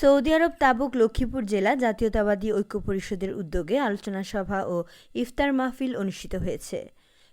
Saudi আরব, তাবুক, লক্ষ্মীপুর জেলা জাতীয়তাবাদী ঐক্য পরিষদের উদ্যোগে আলোচনা সভা ও ইফতার মাহফিল অনুষ্ঠিত হয়েছে।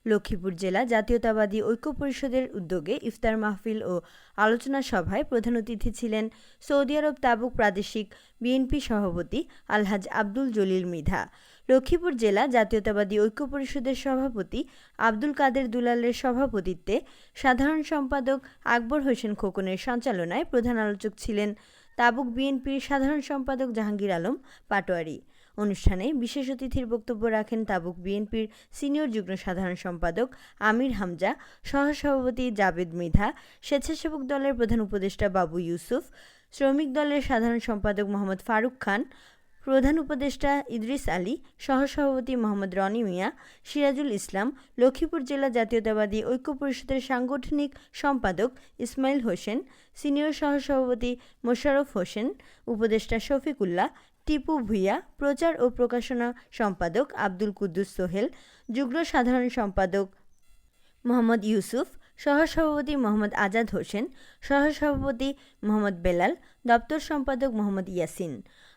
লক্ষ্মীপুর জেলা জাতীয়তাবাদী ঐক্য পরিষদের উদ্যোগে ইফতার মাহফিল ও আলোচনা সভায় প্রধান অতিথি ছিলেন সৌদি আরব, তাবুক প্রাদেশিক বিএনপি সভাপতি আলহাজ আব্দুল জলিল মৃধা। লক্ষ্মীপুর জেলা জাতীয়তাবাদী ঐক্য পরিষদের সভাপতি আব্দুল কাদের দুলালের সভাপতিত্বে সাধারণ সম্পাদক আকবর হোসেন খোকনের সঞ্চালনায় প্রধান আলোচক ছিলেন তাবুক বিএনপির সাধারণ সম্পাদক জাহাঙ্গীর আলম পাটোয়ারি। অনুষ্ঠানে বিশেষ অতিথির বক্তব্য রাখেন তাবুক বিএনপির সিনিয়র যুগ্ম সাধারণ সম্পাদক আমির হামজা, সহসভাপতি জাবেদ মৃধা, স্বেচ্ছাসেবক দলের প্রধান উপদেষ্টা বাবু ইউসুফ, শ্রমিক দলের সাধারণ সম্পাদক মোহাম্মদ ফারুক খান প্রধান উপদেষ্টা ইদ্রিস আলী, সহসভাপতি মোহাম্মদ রনি মিয়া, সিরাজুল ইসলাম, লক্ষ্মীপুর জেলা জাতীয়তাবাদী ঐক্য পরিষদের সাংগঠনিক সম্পাদক ইসমাইল হোসেন, সিনিয়র সহসভাপতি মোশাররফ হোসেন, উপদেষ্টা শফিকুল্লাহ, টিপু ভুইয়া, প্রচার ও প্রকাশনা সম্পাদক আব্দুল কুদ্দুস সোহেল, যুগ্ম সাধারণ সম্পাদক মোহাম্মদ ইউসুফ, সহসভাপতি মোহাম্মদ আজাদ হোসেন, সহসভাপতি মোহাম্মদ বেলাল, দপ্তর সম্পাদক মোহাম্মদ ইয়াসিন।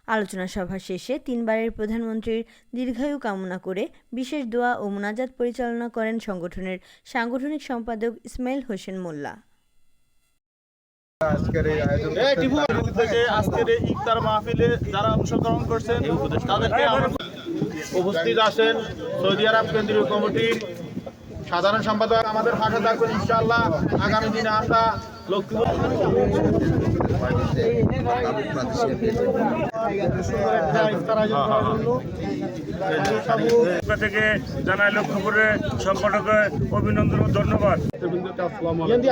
আলোচনা সভা শেষে তিনবারের প্রধানমন্ত্রীর দীর্ঘায়ু কামনা করে বিশেষ দোয়া ও মোনাজাত পরিচালনা করেন সংগঠনের সাংগঠনিক সম্পাদক ইসমাইল হোসেন মোল্লা। আজকের এই ইফতার মাহফিলে যারা অংশগ্রহণ করছেন তাদেরকে উপস্থিত আছেন সৌদি আরব কেন্দ্রীয় কমিটির সাধারণ সম্পাদক আমাদের পাশে থাকবেন ইনশাআল্লাহ। আগামী দিনে আমরা লক্ষ্মীপুর থেকে জানাই লক্ষ্মীপুরের সম্পাদকে অভিনন্দন ও ধন্যবাদ। ইয়েন্দি